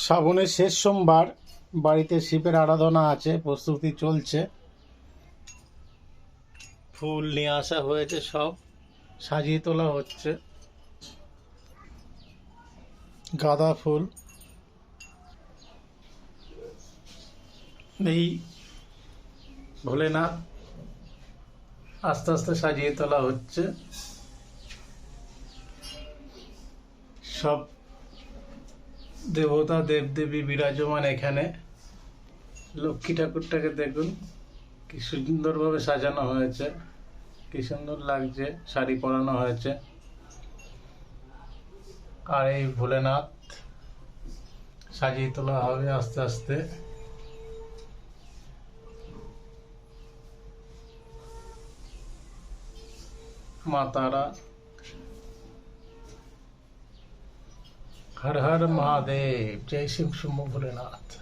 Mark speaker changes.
Speaker 1: শ্রাবণের শেষ সোমবার বাড়িতে শিবের আরাধনা আছে, প্রস্তুতি চলছে। ফুল নিয়ে আসা হয়েছে সব, সাজিয়ে তোলা হচ্ছে। গাঁদা ফুল। এই ভোলেনাথ আস্তে আস্তে সাজিয়ে তোলা হচ্ছে। সব দেবতা দেবদেবী বিরাজমান এখানে। লক্ষ্মী ঠাকুরটাকে দেখুন, কি সুন্দরভাবে সাজানো হয়েছে, কি সুন্দর লাগছে, শাড়ি পরানো হয়েছে। আর এই ভোলেনাথ সাজিয়ে তোলা হবে আস্তে আস্তে। মা তারা हर हर महादेव जय शिव शुभ भोलेनाथ